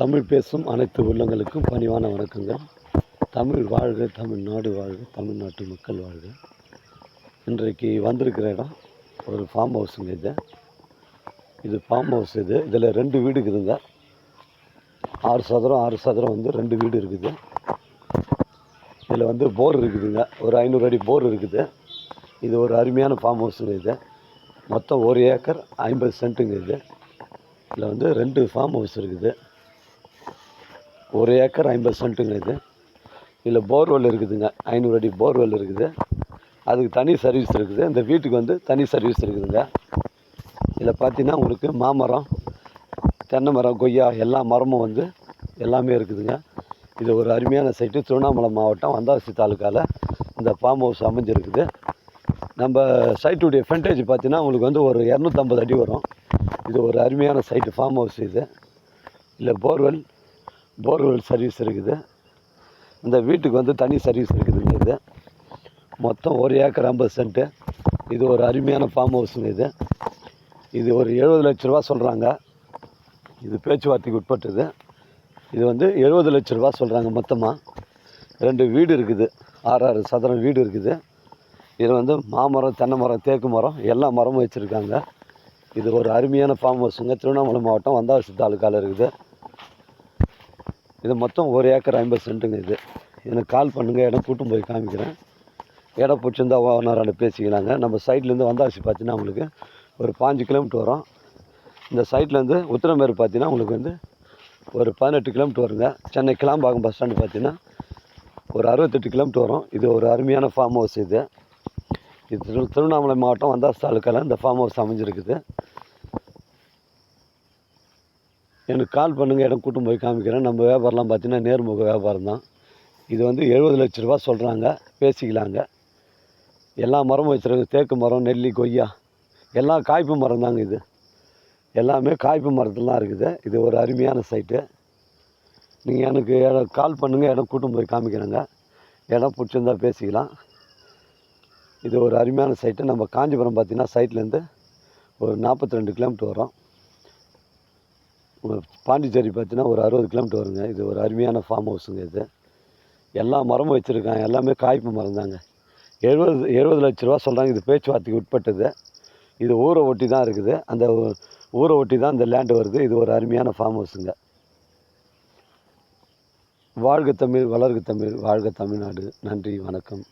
தமிழ் பேசும் அனைத்து உள்ளங்களுக்கும் பணிவான வணக்கங்கள். தமிழ் வாழ்க தமிழ்நாடு வாழ்க தமிழ்நாட்டு மக்கள் வாழ்க. இன்றைக்கு வந்திருக்கிற இடம் ஒரு ஃபார்ம் ஹவுஸுங்க இது. இது ஃபார்ம் ஹவுஸ் இது. இதில் ரெண்டு வீடு இருக்குதுங்க ஆறு சதுரம் ஆறு சதுரம் வந்து ரெண்டு வீடு இருக்குது. இதில் வந்து போர் இருக்குதுங்க ஒரு ஐநூறு அடி போர் இருக்குது. இது ஒரு அருமையான ஃபார்ம் ஹவுஸுங்க இது. மொத்தம் ஒரு ஏக்கர் ஐம்பது சென்ட்டுங்க இது. இதில் வந்து ரெண்டு ஃபார்ம் ஹவுஸ் இருக்குது. ஒரு ஏக்கர் ஐம்பது சென்ட்டுங்க இது. இதில் போர்வெல் இருக்குதுங்க. ஐநூறு அடி போர்வெல் இருக்குது. அதுக்கு தனி சர்வீஸ் இருக்குது. இந்த வீட்டுக்கு வந்து தனி சர்வீஸ் இருக்குதுங்க. இதில் பார்த்தீங்கன்னா உங்களுக்கு மாமரம் தென்னை மரம் கொய்யா எல்லா மரமும் வந்து எல்லாமே இருக்குதுங்க. இது ஒரு அருமையான சைட்டு. திருவண்ணாமலை மாவட்டம் வந்தாசி தாலுக்காவில் இந்த ஃபார்ம் ஹவுஸ் அமைஞ்சிருக்குது. நம்ம சைட்டுடைய ஃப்ரண்டேஜ் பார்த்தீங்கன்னா உங்களுக்கு வந்து ஒரு இரநூத்தம்பது அடி வரும். இது ஒரு அருமையான சைட்டு ஃபார்ம் ஹவுஸ் இது. இல்லை போர்வெல் போர்வெல் சர்வீஸ் இருக்குது. இந்த வீட்டுக்கு வந்து தனி சர்வீஸ் இருக்குதுங்க இது. மொத்தம் ஒரு ஏக்கர் ஐம்பது சென்ட்டு இது ஒரு அருமையான ஃபார்ம் ஹவுஸுங்க இது. இது ஒரு எழுபது லட்ச ரூபா சொல்கிறாங்க இது பேச்சுவார்த்தைக்கு உட்பட்டது. இது வந்து எழுபது லட்ச ரூபா சொல்கிறாங்க மொத்தமாக ரெண்டு வீடு இருக்குது. ஆறு ஆறு சதுரம் வீடு இருக்குது. இது வந்து மாமரம் தென்னை மரம் தேக்கு மரம் எல்லா மரமும் வச்சுருக்காங்க. இது ஒரு அருமையான ஃபார்ம் ஹவுஸுங்க திருவண்ணாமலை மாவட்டம் வந்தாசி தாலுக்காவில் இருக்குது. இது மொத்தம் ஒரு ஏக்கர் ஐம்பது சென்ட்டுங்க இது. எனக்கு கால் பண்ணுங்கள் இடம் கூட்டும் போய் காமிக்கிறேன். இடம் பிடிச்சிருந்தா ஓனரான பேசிக்கலாங்க. நம்ம சைட்லேருந்து வந்தாசி பார்த்தீங்கன்னா உங்களுக்கு ஒரு பாஞ்சு கிலோமீட்டர் வரும். இந்த சைட்லேருந்து உத்திரமேறு பார்த்தீங்கன்னா உங்களுக்கு வந்து ஒரு பதினெட்டு கிலோமீட்டர் வருங்க. சென்னை கிளாம்பாக்கம் பஸ் ஸ்டாண்டு பார்த்தீங்கன்னா ஒரு அறுபத்தெட்டு கிலோமீட்டர் வரும். இது ஒரு அருமையான ஃபார்ம் ஹவுஸ் இது. இது திரு திருவண்ணாமலை மாவட்டம் வந்தாஸ் தாலுக்காவில் இந்த ஃபார்ம் ஹவுஸ் அமைஞ்சிருக்குது. எனக்கு கால் பண்ணுங்கள் இடம் கூட்டும் போய் காமிக்கிறேன். நம்ம வியாபாரம்லாம் பார்த்தீங்கன்னா நேர்முக வியாபாரம் தான். இது வந்து எழுபது லட்ச ரூபா சொல்கிறாங்க பேசிக்கலாங்க. எல்லா மரமும் வச்சுருக்காங்க. தேக்கு மரம் நெல்லி கொய்யா எல்லாம் காய்ப்பு மரம் தாங்க இது. எல்லாமே காய்ப்பு மரத்துலாம் இருக்குது. இது ஒரு அருமையான சைட்டு. நீங்கள் எனக்கு இடம் கால் பண்ணுங்கள் இடம் கூட்டும் போய் காமிக்கிறேங்க. இடம் பிடிச்சிருந்தா பேசிக்கலாம். இது ஒரு அருமையான சைட்டு. நம்ம காஞ்சிபுரம் பார்த்திங்கன்னா சைட்லேருந்து ஒரு நாற்பத்தி ரெண்டு கிலோமீட்டர் வரும். பாண்டிச்சேரி பார்த்தீங்கன்னா ஒரு அறுபது கிலோமீட்டர் வருங்க. இது ஒரு அருமையான ஃபார்ம் ஹவுஸுங்க இது. எல்லா மரமும் வச்சுருக்காங்க. எல்லாமே காய்ப்பு மரம் தாங்க. எழுபது எழுபது லட்ச ரூபா சொல்கிறாங்க இது பேச்சுவார்த்தைக்கு உட்பட்டது. இது ஊரை ஒட்டி தான் இருக்குது. அந்த ஊரை ஒட்டி தான் இந்த லேண்டு வருது. இது ஒரு அருமையான ஃபார்ம் ஹவுஸுங்க வாழ்க தமிழ் வளர்க தமிழ் வாழ்க தமிழ்நாடு. நன்றி வணக்கம்.